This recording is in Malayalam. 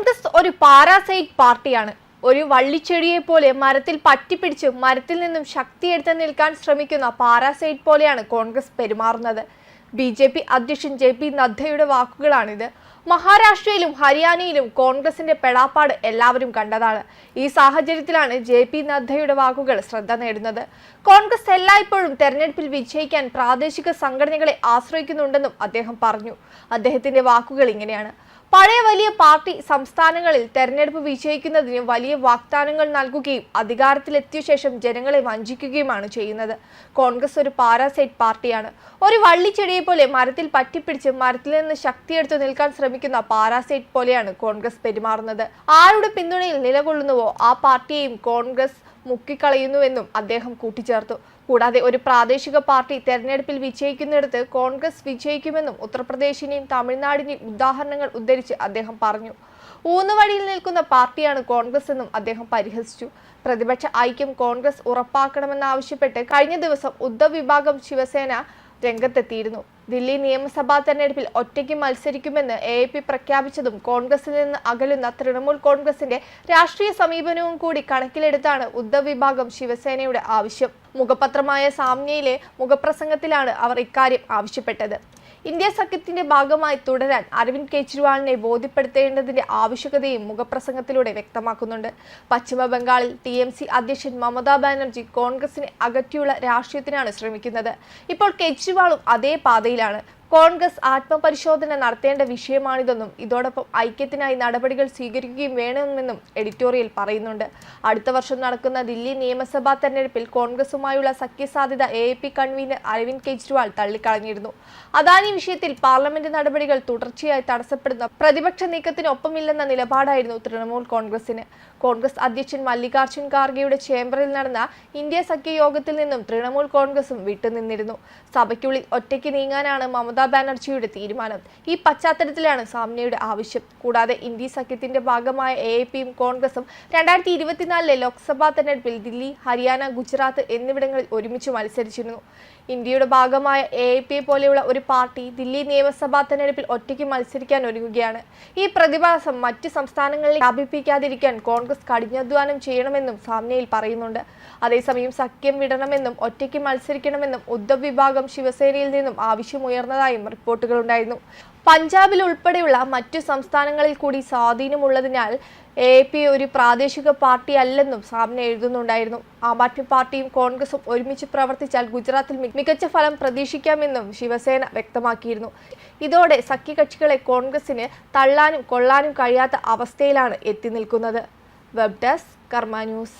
കോൺഗ്രസ് ഒരു പാരാസൈറ്റ് പാർട്ടിയാണ്. ഒരു വള്ളിച്ചെടിയെ പോലെ മരത്തിൽ പറ്റിപ്പിടിച്ച് മരത്തിൽ നിന്നും ശക്തിയെടുത്ത് നിൽക്കാൻ ശ്രമിക്കുന്ന പാരാസൈറ്റ് പോലെയാണ് കോൺഗ്രസ് പെരുമാറുന്നത്. ബി ജെ പി അധ്യക്ഷൻ ജെ പി നദ്ദയുടെ വാക്കുകളാണിത്. മഹാരാഷ്ട്രയിലും ഹരിയാനയിലും കോൺഗ്രസിന്റെ പെടാപ്പാട് എല്ലാവരും കണ്ടതാണ്. ഈ സാഹചര്യത്തിലാണ് ജെ പി നദ്ദയുടെ വാക്കുകൾ ശ്രദ്ധ നേടുന്നത്. കോൺഗ്രസ് എല്ലായ്പ്പോഴും തെരഞ്ഞെടുപ്പിൽ വിജയിക്കാൻ പ്രാദേശിക സംഘടനകളെ ആശ്രയിക്കുന്നുണ്ടെന്നും അദ്ദേഹം പറഞ്ഞു. അദ്ദേഹത്തിന്റെ വാക്കുകൾ ഇങ്ങനെയാണ്. പഴയ വലിയ പാർട്ടി സംസ്ഥാനങ്ങളിൽ തെരഞ്ഞെടുപ്പ് വിജയിക്കുന്നതിന് വലിയ വാഗ്ദാനങ്ങൾ നൽകുകയും അധികാരത്തിലെത്തിയ ശേഷം ജനങ്ങളെ വഞ്ചിക്കുകയുമാണ് ചെയ്യുന്നത്. കോൺഗ്രസ് ഒരു പാരാസൈറ്റ് പാർട്ടിയാണ്. ഒരു വള്ളിച്ചെടിയെ പോലെ മരത്തിൽ പറ്റിപ്പിടിച്ച് മരത്തിൽ നിന്ന് ശക്തിയെടുത്ത് നിൽക്കാൻ ശ്രമിക്കുന്ന പാരാസൈറ്റ് പോലെയാണ് കോൺഗ്രസ് പെരുമാറുന്നത്. ആരുടെ പിന്തുണയിൽ നിലകൊള്ളുന്നുവോ ആ പാർട്ടിയെയും കോൺഗ്രസ് മുക്കിക്കളയുന്നുവെന്നും അദ്ദേഹം കൂട്ടിച്ചേർത്തു. കൂടാതെ ഒരു പ്രാദേശിക പാർട്ടി തെരഞ്ഞെടുപ്പിൽ വിജയിക്കുന്നിടത്ത് കോൺഗ്രസ് വിജയിക്കുമെന്നും ഉത്തർപ്രദേശിനെയും തമിഴ്നാടിനെയും ഉദാഹരണങ്ങൾ ഉദ്ധരിച്ച് അദ്ദേഹം പറഞ്ഞു. ഊന്നുവഴിയിൽ നിൽക്കുന്ന പാർട്ടിയാണ് കോൺഗ്രസ് എന്നും അദ്ദേഹം പരിഹസിച്ചു. പ്രതിപക്ഷ ഐക്യം കോൺഗ്രസ് ഉറപ്പാക്കണമെന്നാവശ്യപ്പെട്ട് കഴിഞ്ഞ ദിവസം ഉദ്ധവ് വിഭാഗം ശിവസേന രംഗത്തെത്തിയിരുന്നു. ദില്ലി നിയമസഭാ തെരഞ്ഞെടുപ്പിൽ ഒറ്റയ്ക്ക് മത്സരിക്കുമെന്ന് എ പി പ്രഖ്യാപിച്ചതും കോൺഗ്രസിൽ നിന്ന് അകലുന്ന തൃണമൂൽ കോൺഗ്രസിന്റെ രാഷ്ട്രീയ സമീപനവും കൂടി കണക്കിലെടുത്താണ് ഉദ്ധവ് വിഭാഗം ശിവസേനയുടെ ആവശ്യം. മുഖപത്രമായ സാമ്യയിലെ മുഖപ്രസംഗത്തിലാണ് അവർ ഇക്കാര്യം ആവശ്യപ്പെട്ടത്. ഇന്ത്യ സഖ്യത്തിന്റെ ഭാഗമായി തുടരാൻ അരവിന്ദ് കെജ്രിവാളിനെ ബോധ്യപ്പെടുത്തേണ്ടതിന്റെ ആവശ്യകതയും മുഖപ്രസംഗത്തിലൂടെ വ്യക്തമാക്കുന്നുണ്ട്. പശ്ചിമ ബംഗാളിൽ ടി എം സി അധ്യക്ഷൻ മമതാ ബാനർജി കോൺഗ്രസിനെ അകറ്റിയുള്ള രാഷ്ട്രീയത്തിനാണ് ശ്രമിക്കുന്നത്. ഇപ്പോൾ കെജ്രിവാളും അതേ പാതയിലാണ്. കോൺഗ്രസ് ആത്മപരിശോധന നടത്തേണ്ട വിഷയമാണിതെന്നും ഇതോടൊപ്പം ഐക്യത്തിനായി നടപടികൾ സ്വീകരിക്കുകയും വേണമെന്നും എഡിറ്റോറിയൽ പറയുന്നുണ്ട്. അടുത്ത വർഷം നടക്കുന്ന ദില്ലി നിയമസഭാ തെരഞ്ഞെടുപ്പിൽ കോൺഗ്രസുമായുള്ള സഖ്യസാധ്യത A A P convener Arvind Kejriwal തള്ളിക്കളഞ്ഞിരുന്നു. Adani വിഷയത്തിൽ പാർലമെന്റ് നടപടികൾ തുടർച്ചയായി തടസ്സപ്പെടുന്ന പ്രതിപക്ഷ നീക്കത്തിനൊപ്പമില്ലെന്ന നിലപാടായിരുന്നു തൃണമൂൽ കോൺഗ്രസിന് കോൺഗ്രസ് അധ്യക്ഷൻ മല്ലികാർജുൻ ഖാർഗെയുടെ ചേംബറിൽ നടന്ന ഇന്ത്യ സഖ്യ യോഗത്തിൽ നിന്നും തൃണമൂൽ കോൺഗ്രസും വിട്ടുനിന്നിരുന്നു. സഭയ്ക്കുള്ളിൽ ഒറ്റയ്ക്ക് നീങ്ങാനാണ് മമതാ ബാനർജിയുടെ തീരുമാനം. ഈ പശ്ചാത്തലത്തിലാണ് സാമ്യയുടെ ആവശ്യം. കൂടാതെ ഇന്ത്യ സഖ്യത്തിന്റെ ഭാഗമായ എ എ പിയും കോൺഗ്രസും രണ്ടായിരത്തി ഇരുപത്തിനാലിലെ ലോക്സഭാ തെരഞ്ഞെടുപ്പിൽ ദില്ലി ഹരിയാന ഗുജറാത്ത് എന്നിവിടങ്ങളിൽ ഒരുമിച്ച് മത്സരിച്ചിരുന്നു. ഇന്ത്യയുടെ ഭാഗമായ എ എ പി പോലെയുള്ള ഒരു പാർട്ടി ദില്ലി നിയമസഭാ തെരഞ്ഞെടുപ്പിൽ ഒറ്റയ്ക്ക് മത്സരിക്കാൻ ഒരുങ്ങുകയാണ്. ഈ പ്രതിഭാസം മറ്റ് സംസ്ഥാനങ്ങളിൽ വ്യാപിപ്പിക്കാതിരിക്കാൻ കോൺഗ്രസ് കഠിനാധ്വാനം ചെയ്യണമെന്നും സാമ്യയിൽ പറയുന്നുണ്ട്. അതേസമയം സഖ്യം വിടണമെന്നും ഒറ്റയ്ക്ക് മത്സരിക്കണമെന്നും ഉദ്ധവ് വിഭാഗം ശിവസേനയിൽ നിന്നും ആവശ്യമുയർന്നതായും റിപ്പോർട്ടുകളുണ്ടായിരുന്നു. പഞ്ചാബിൽ ഉൾപ്പെടെയുള്ള മറ്റു സംസ്ഥാനങ്ങളിൽ കൂടി സ്വാധീനമുള്ളതിനാൽ എ പി ഒരു പ്രാദേശിക പാർട്ടി അല്ലെന്നും സാമ്ന എഴുതുന്നുണ്ടായിരുന്നു. ആം ആദ്മി പാർട്ടിയും കോൺഗ്രസും ഒരുമിച്ച് പ്രവർത്തിച്ചാൽ ഗുജറാത്തിൽ മികച്ച ഫലം പ്രതീക്ഷിക്കാമെന്നും ശിവസേന വ്യക്തമാക്കിയിരുന്നു. ഇതോടെ സഖ്യകക്ഷികളെ കോൺഗ്രസിന് തള്ളാനും കൊള്ളാനും കഴിയാത്ത അവസ്ഥയിലാണ് എത്തി നിൽക്കുന്നത്. Web desk Karma news.